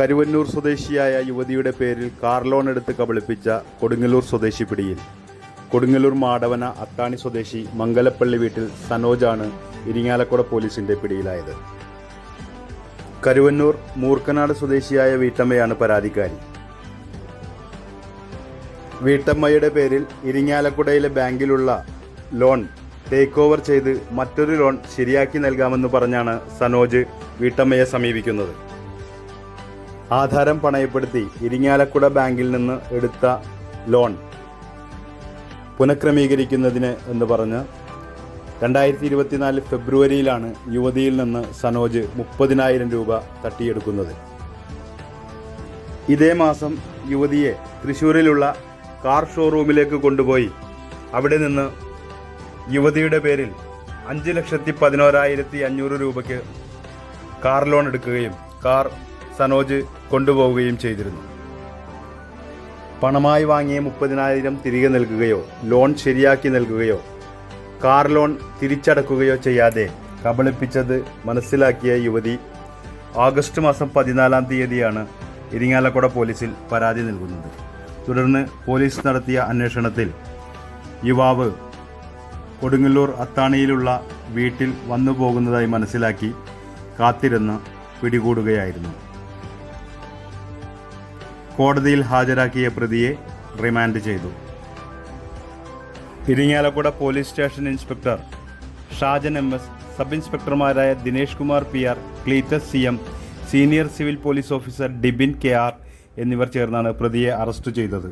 കരുവന്നൂർ സ്വദേശിയായ യുവതിയുടെ പേരിൽ കാർ ലോൺ എടുത്ത് കബളിപ്പിച്ച കൊടുങ്ങല്ലൂർ സ്വദേശി പിടിയിൽ. കൊടുങ്ങല്ലൂർ മാടവന അത്താണി സ്വദേശി മംഗലപ്പള്ളി വീട്ടിൽ സനോജാണ് ഇരിങ്ങാലക്കുട പോലീസിന്റെ പിടിയിലായത്. കരുവന്നൂർ മൂർക്കനാട് സ്വദേശിയായ വീട്ടമ്മയാണ് പരാതിക്കാരി. വീട്ടമ്മയുടെ പേരിൽ ഇരിങ്ങാലക്കുടയിലെ ബാങ്കിലുള്ള ലോൺ ടേക്ക് ഓവർ ചെയ്ത് മറ്റൊരു ലോൺ ശരിയാക്കി നൽകാമെന്ന് പറഞ്ഞാണ് സനോജ് വീട്ടമ്മയെ സമീപിക്കുന്നത്. ആധാരം പണയപ്പെടുത്തി ഇരിങ്ങാലക്കുട ബാങ്കിൽ നിന്ന് എടുത്ത ലോൺ പുനഃക്രമീകരിക്കുന്നതിന് എന്ന് പറഞ്ഞ് രണ്ടായിരത്തി ഇരുപത്തിനാല് ഫെബ്രുവരിയിലാണ് യുവതിയിൽ നിന്ന് സനോജ് മുപ്പതിനായിരം രൂപ തട്ടിയെടുക്കുന്നത്. ഇതേ മാസം യുവതിയെ തൃശ്ശൂരിലുള്ള കാർ ഷോറൂമിലേക്ക് കൊണ്ടുപോയി. അവിടെ നിന്ന് യുവതിയുടെ പേരിൽ അഞ്ച് ലക്ഷത്തി പതിനോരായിരത്തി അഞ്ഞൂറ് രൂപയ്ക്ക് കാർ ലോൺ എടുക്കുകയും കാർ സനോജ് കൊണ്ടുപോവുകയും ചെയ്തിരുന്നു. പണമായി വാങ്ങിയ മുപ്പതിനായിരം തിരികെ നൽകുകയോ ലോൺ ശരിയാക്കി നൽകുകയോ കാർ ലോൺ തിരിച്ചടക്കുകയോ ചെയ്യാതെ കബളിപ്പിച്ചത് മനസ്സിലാക്കിയ യുവതി ഓഗസ്റ്റ് മാസം പതിനാലാം തീയതിയാണ് ഇരിങ്ങാലക്കുട പോലീസിൽ പരാതി നൽകുന്നത്. തുടർന്ന് പോലീസ് നടത്തിയ അന്വേഷണത്തിൽ യുവാവ് കൊടുങ്ങല്ലൂർ അത്താണിയിലുള്ള വീട്ടിൽ വന്നു പോകുന്നതായി മനസ്സിലാക്കി കാത്തിരുന്ന് പിടികൂടുകയായിരുന്നു. കോടതിയിൽ ഹാജരാക്കിയ പ്രതിയെ റിമാൻഡ് ചെയ്തു. Irinjalakuda police station inspector Shajan M S sub ഇൻസ്പെക്ടർമാരായ Dinesh Kumar P R Cletus C M senior civil police officer Dibin K R എന്നിവർ ചേർന്നാണ് പ്രതിയെ അറസ്റ്റ് ചെയ്തത്.